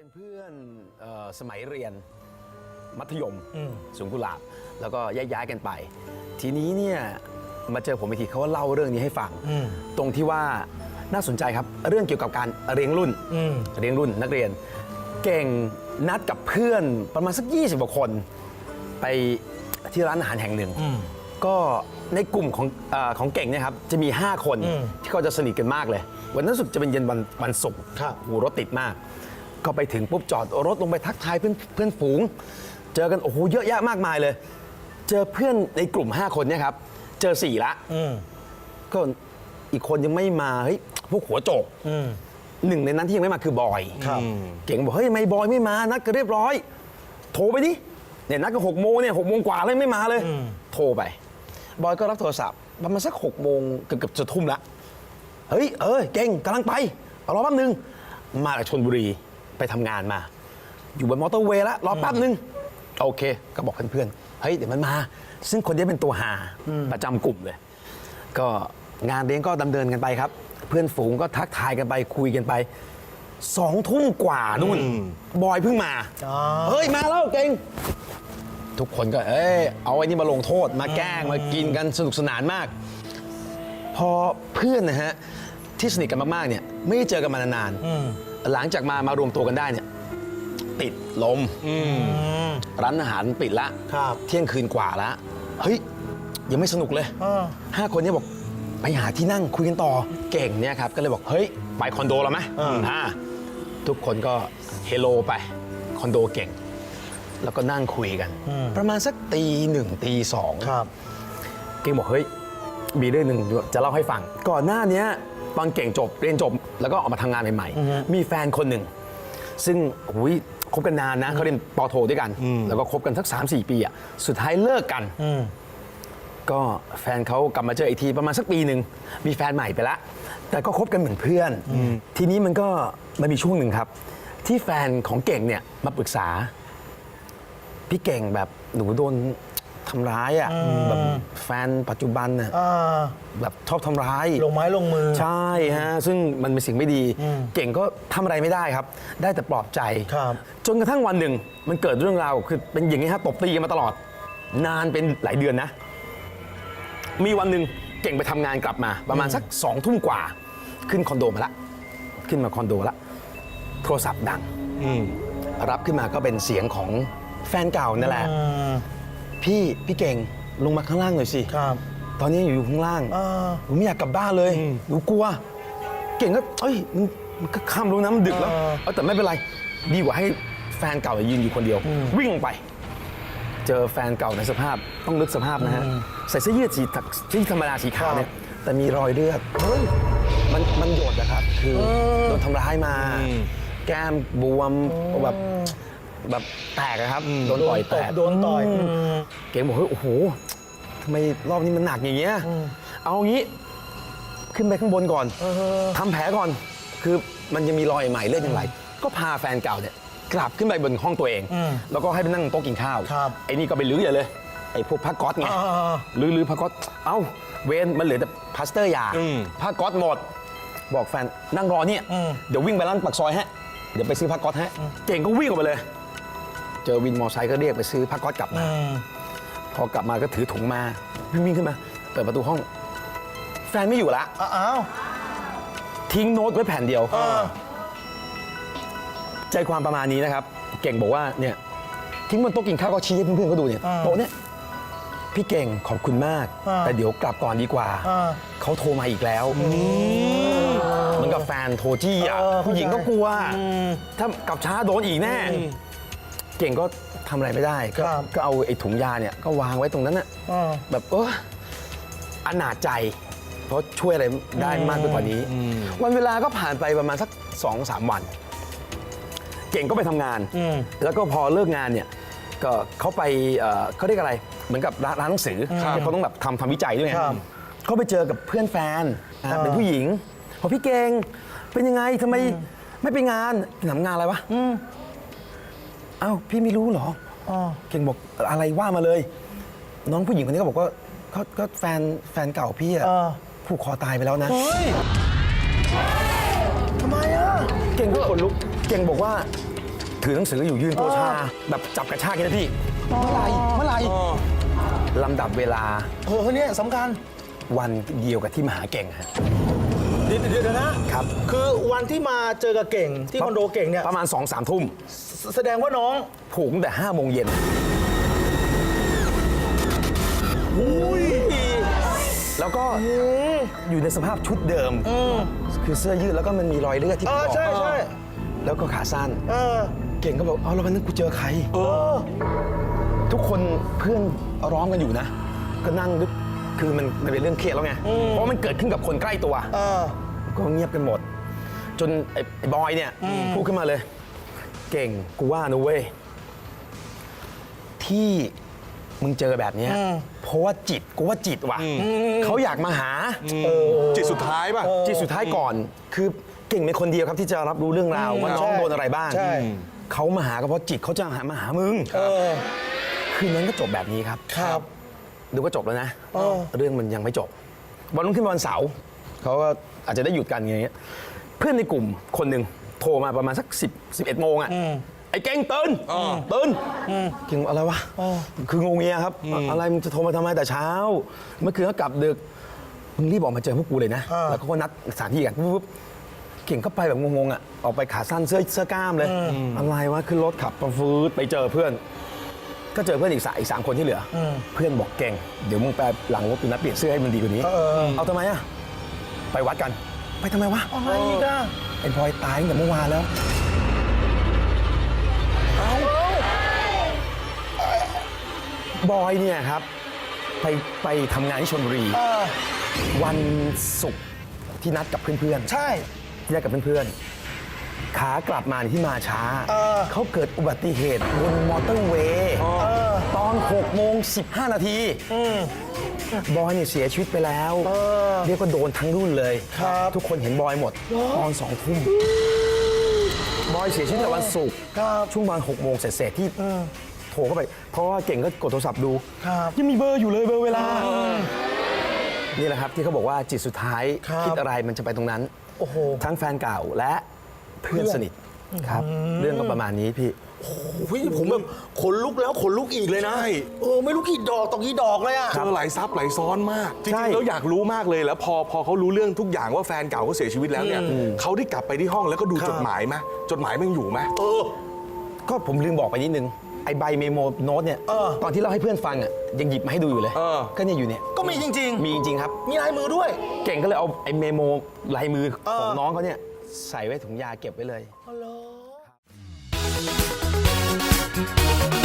เป็นเพื่อนเออสมัยเรียนมัธยมอืมสูงกุหลาบ แล้วก็ย้ายๆกันไป ทีนี้เนี่ยมาเจอผมอีกทีเขาว่าเล่าเรื่องนี้ให้ฟังอืมตรงที่ว่าน่าสนใจครับเรื่องเกี่ยวกับการเรียงรุ่นอืมเรียงรุ่นนักเรียน เก่งนัดกับเพื่อนประมาณสัก 20กว่าคน ไปที่ร้านอาหารแห่งหนึ่งอืมก็ในกลุ่มของเออของเก่งเนี่ยครับจะมี 5 คนอืมที่เขาจะสนิทกันมากเลย วันนั้นรู้สึกจะเป็นเย็นวันวันศุกร์ครับโหูรถติดมาก ก็ไปถึงปุ๊บจอดรถลงไปทักทายเพื่อนเพื่อนฝูง เจอกันโอ้โหเยอะแยะมากมายเลย เจอเพื่อนในกลุ่ม 5 คนเนี่ยครับ เจอสี่ละอืมก็อีกคนยังไม่มาเฮ้ยพวกหัวโจกอืมหนึ่งในนั้นที่ยังไม่มาคือบอยครับเก่งบอกเฮ้ยทำไม่บอยไม่มานัดกันเรียบร้อย โทรไปดิเนี่ยนัดกันหกโมงเนี่ยหกโมงกว่าแล้วยังไม่มาเลยอืมโทรไป บอยก็รับโทรศัพท์ประมาณสักหกโมงเกือบเกือบจะทุ่มละเฮ้ยเออเก่งกำลังไปเอารอแป๊บนึงมาจากชนบุรี ไปทำงานมา อยู่บนมอเตอร์เวย์แล้วรอแป๊บนึง โอเค ก็บอกเพื่อนๆ เฮ้ย เดี๋ยวมันมา ซึ่งคนนี้เป็นตัวหาประจำกลุ่มเลย ก็งานเลี้ยงก็ดำเนินกันไปครับ เพื่อนฝูงก็ทักทายกันไปคุยกันไปสองทุ่มกว่านู่น บอยเพิ่งมาอ๋อเฮ้ย มาแล้วเก่ง ทุกคนก็ เอ้ย เอาไอ้นี่มาลงโทษมาแกล้งมากินกันสนุกสนานมาก พอเพื่อนนะฮะ ที่สนิทกันมาก ๆ เนี่ย ไม่ได้เจอกันมานานอืมๆ หลังจากมามารวมตัวกันได้เนี่ยติดลมอืมร้านอาหารปิดละ ครับ เที่ยงคืนกว่าละ เฮ้ย ยังไม่สนุกเลยอ่าห้าคนเนี้บอกไปหาที่นั่งคุยกันต่อเก่งเนี่ยครับ ก็เลยบอก เฮ้ย ไปคอนโดแล้วไหมอ่าอ่าทุกคนก็เฮโลไป คอนโดเก่ง แล้วก็นั่งคุยกัน ประมาณสักตีหนึ่งตีสองครับ เก่งบอกเฮ้ยมีเรื่องหนึ่งจะเล่าให้ฟัง ก่อนหน้าเนี้ย ตอนเก่งจบเรียนจบแล้วก็ออกมาทำงานใหม่ๆ มีแฟนคนหนึ่ง ซึ่งหุยคบกันนานนะเขาเรียนปอโทด้วยกัน แล้วก็คบกันสัก 3-4 ปีอะสุดท้ายเลิกกันอืมก็แฟนเขากลับมาเจออีกทีประมาณสักปีหนึ่งมีแฟนใหม่ไปละ แต่ก็คบกันเหมือนเพื่อน ทีนี้มันก็มันมีช่วงหนึ่งครับ ที่แฟนของเก่งเนี่ยมาปรึกษา พี่เก่งแบบหนูโดน ทำร้ายอะแบบแฟนปัจจุบันน่ะอ่าแบบชอบทำร้ายลงไม้ลงมือ ใช่ฮะซึ่งมันเป็นสิ่งไม่ดี เก่งก็ทำอะไรไม่ได้ครับ ได้แต่ปลอบใจครับจนกระทั่งวันหนึ่งมันเกิดเรื่องราวคือเป็นอย่างนี้ฮะตบตีกันมาตลอด นานเป็นหลายเดือนนะ มีวันหนึ่งเก่งไปทำงานกลับมา ประมาณสักสองทุ่มกว่า ขึ้นคอนโดมาละขึ้นมาคอนโดละโทรศัพท์ดังอืมรับขึ้นมาก็เป็นเสียงของแฟนเก่านั่นแหละอืม พี่พี่เก่งลงมาข้างล่างหน่อยสิ ครับตอนนี้อยู่ข้างล่างอ่า หนูไม่อยากกลับบ้านเลยหนูกลัว เก่งก็เอ้ยมันมันก็ค่ำแล้วนะมันดึกแล้วเออ เอาแต่ไม่เป็นไร ดีกว่าให้แฟนเก่ายืนอยู่คนเดียว วิ่งลงไป เจอแฟนเก่าในสภาพต้องลึกสภาพนะฮะใส่เสื้อยืดสีที่ธรรมดาสีขาวเนี่ยแต่มีรอยเลือดเฮ้ยมันมันหยดนะครับ คือโดนทำร้ายมา แก้มบวมแบบ แบบแตกอะครับโดนต่อยแตก โดนต่อยมอืมเก่งบอกเฮ้ยโอ้โหทำไมรอบนี้มันหนักอย่างเงี้ย เอางี้ขึ้นไปข้างบนก่อนทำแผลก่อน คือมันยังมีรอยใหม่เลือดยังไหล ก็พาแฟนเก่าเนี่ยกลับขึ้นไปบนห้องตัวเอง อืมแล้วก็ให้ไปนั่งโต๊ะกินข้าว ครับ ไอ้นี่ก็ไปลื้ออย่าเลย ไอ้พวกผ้าก๊อตไงอ่าลื้อลื้อผ้าก๊อตเอ้า เวนมันเหลือแต่พลาสเตอร์ยาอืมผ้าก๊อตหมด บอกแฟนนั่งรอเนี่ยอืมเดี๋ยววิ่งไปร้านปากซอยฮะ เดี๋ยวไปซื้อผ้าก๊อตฮะ เก่งก็วิ่งออกไปเลย เจอวินมอไซค์ก็เรียกไปซื้อผ้าก๊อตกลับมาอืมพอกลับมาก็ถือถุงมาวิ่งวิ่งขึ้นมา เปิดประตูห้อง แฟนไม่อยู่ละอ้าวทิ้งโน้ตไว้แผ่นเดียวเออใจความประมาณนี้นะครับ เก่งบอกว่าเนี่ยทิ้งบนโต๊ะกินข้าวก็ชี้ให้เพื่อนๆเขาดูเนี่ยอ่าบอกเนี่ยพี่เก่งขอบคุณมากอ่าแต่เดี๋ยวกลับก่อนดีกว่าอ่า เขาโทรมาอีกแล้วเหมือนกับแฟนโทรจี้อะเออผู้หญิงก็กลัวอืมถ้ากลับช้าโดนอีกแน่ เก่งก็ทำอะไรไม่ได้ ก็ครับ ก็เอาไอ้ถุงยาเนี่ยก็วางไว้ตรงนั้นน่ะอ่า แบบเอออนาจใจ เพราะช่วยอะไรได้มากไปกว่านี้ วันเวลาก็ผ่านไปประมาณสักสองสามวัน เก่งก็ไปทำงาน อืม แล้วก็พอเลิกงานเนี่ยก็เขาไปเอ่อเขาเรียกอะไร เหมือนกับร้านร้านหนังสือที่เขาต้องแบบทำทำวิจัยด้วยไงครับเขาไปเจอกับเพื่อนแฟนอะอ่าเป็นผู้หญิงพอพี่เก่งเป็นยังไงทำไมไม่ไปงานทำงานอะไรวะ อืมเอ้าพี่ไม่รู้เหรออ่าเก่งบอกอะไรว่ามาเลย น้องผู้หญิงคนนี้ก็บอกว่าเขาก็แฟนแฟนเก่าพี่อะเออ ผูกคอตายไปแล้วนะ เฮ้ย ทำไมอะ เก่งก็ขนลุก เก่งบอกว่า ถือหนังสืออยู่ยืนตัวชา แบบจับกระชากกันนะพี่เมื่อไหร่เมื่อไหร่ลำดับเวลา เออเนี่ยสำคัญ วันเดียวกับที่มหาเก่งฮะ เดี๋ยวเดี๋ยวเดี๋ยวนะ ครับ คือวันที่มาเจอกับเก่งที่คอนโดเก่งเนี่ยประมาณ2องสามทุ่มแสแสดงว่าน้องผูกตั้งแต่ห้าโมงเย็นอุ้ยแล้วก็อยู่ในสภาพชุดเดิม คือเสื้อยืดแล้วก็มันมีรอยเลือดที่เออคอใช่ใช่แล้วก็ขาสั้นเออเก่งก็บอกเอาแล้ววันนั้นกูเจอใคร เออ ทุกคนเพื่อนร้องกันอยู่นะ ก็นั่งนึก คือมันมันเป็นเรื่องเครียดแล้วไง เพราะมันเกิดขึ้นกับคนใกล้ตัว เออ ก็เงียบกันหมด จนไอ้ไอ้บอยเนี่ยพูดขึ้นมาเลย เก่งกูว่านะเว้ยที่มึงเจอแบบเนี้ยเพราะว่าจิตกูว่าจิตว่ะเขาอยากมาหาจิตสุดท้ายป่ะ จิตสุดท้ายก่อน คือเก่งเป็นคนเดียวครับที่จะรับรู้เรื่องราวว่าน้องใช่โดนอะไรบ้างใช่ เขามาหาก็เพราะจิตเขาจะหามาหามึง เออ คืนนั้นก็จบแบบนี้ครับ ครับ ดูว่าจบแล้วนะเออเรื่องมันยังไม่จบ วันรุ่งขึ้นวันเสาร์เขาก็อาจจะได้หยุดกันอย่างเงี้ยเพื่อนในกลุ่มคนหนึ่งโทรมาประมาณสัก10 11โมงอะไอ้เก่งตื่นตื่นเก่งอะไรวะคืองงเงียครับ อะไรมึงจะโทรมาทำไมแต่เช้า เมื่อคืนก็กลับดึกมึงรีบออกมาเจอพวกกูเลยนะอ่าแล้วเขาก็นัดสถานที่กันปุ๊บเก่งก็ไปแบบงงๆอะออกไปขาสั้นเสื้อเสื้อกล้ามเลย อะไรวะขึ้นรถขับมาฟืดไปเจอเพื่อน ก็เจอเพื่อนอีกสามอีกสามคนที่เหลืออเพื่อนบอกเก่ง เดี๋ยวมึงไปหลังรถดูนะเปลี่ยนเสื้อให้มันดีกว่านี้ เอาทำไมอะไปวัดกัน ไปทำไมวะอะไรอีกอะไอ้บอยตายตั้งแต่เมื่อวานแล้ว บอยเนี่ยครับ ไปไปทำงานที่ชลบุรี เออ วันศุกร์ที่นัดกับเพื่อนๆ ใช่ ที่นัดกับเพื่อนๆ ขากลับมานี่ที่มาช้าเออ เขาเกิดอุบัติเหตุบนมอเตอร์เวย์ตอน6โมง15 นาทีบอยเนี่ยเสียชีวิตไปแล้ว เรียกว่าโดนทั้งรุ่นเลยครับทุกคนเห็นบอยหมด ตอนสองทุ่ม บอยเสียชีวิตในวันศุกร์ครับช่วงประมาณ6โมงเสร็จๆที่โทรเข้าไป เพราะว่าเก่งก็กดโทรศัพท์ดูครับยังมีเบอร์อยู่เลยเบอร์เวลา นี่แหละครับที่เขาบอกว่าจิตสุดท้ายครับคิดอะไรมันจะไปตรงนั้นโอ้โหทั้งแฟนเก่าและ เพื่อนสนิทครับ เรื่องก็ประมาณนี้พี่ โอ้ยผมแบบขนลุกแล้วขนลุกอีกเลยนะใช่ เออไม่รู้กี่ดอกต่อกี่ดอกเลยอะเจอหลายซับหลายซ้อนมากจใช่ริงๆแล้วอยากรู้มากเลยแล้วพอพอเขารู้เรื่องทุกอย่างว่าแฟนเก่าเขาเสียชีวิตแล้วเนี่ยเขาได้กลับไปที่ห้องแล้วก็ดูครับจดหมายไหมจดหมายมันอยู่ไหม เออ ก็ผมลืมบอกไปนิดนึง ไอ้ใบเมโมโน้ตเนี่ย เออ ตอนที่เล่าให้เพื่อนฟังอะยังหยิบมาให้ดูอยู่เลย เออ ก็เนี่ยอยู่เนี่ย ก็มีจริง มีจริงๆครับ ๆ มีลายมือด้วย เก่งก็เลยเอาไอ้เมโมลายมือเออของน้องเขาเนี่ย ใส่ไว้ถุงยาเก็บไว้เลยอ๋อเหรอ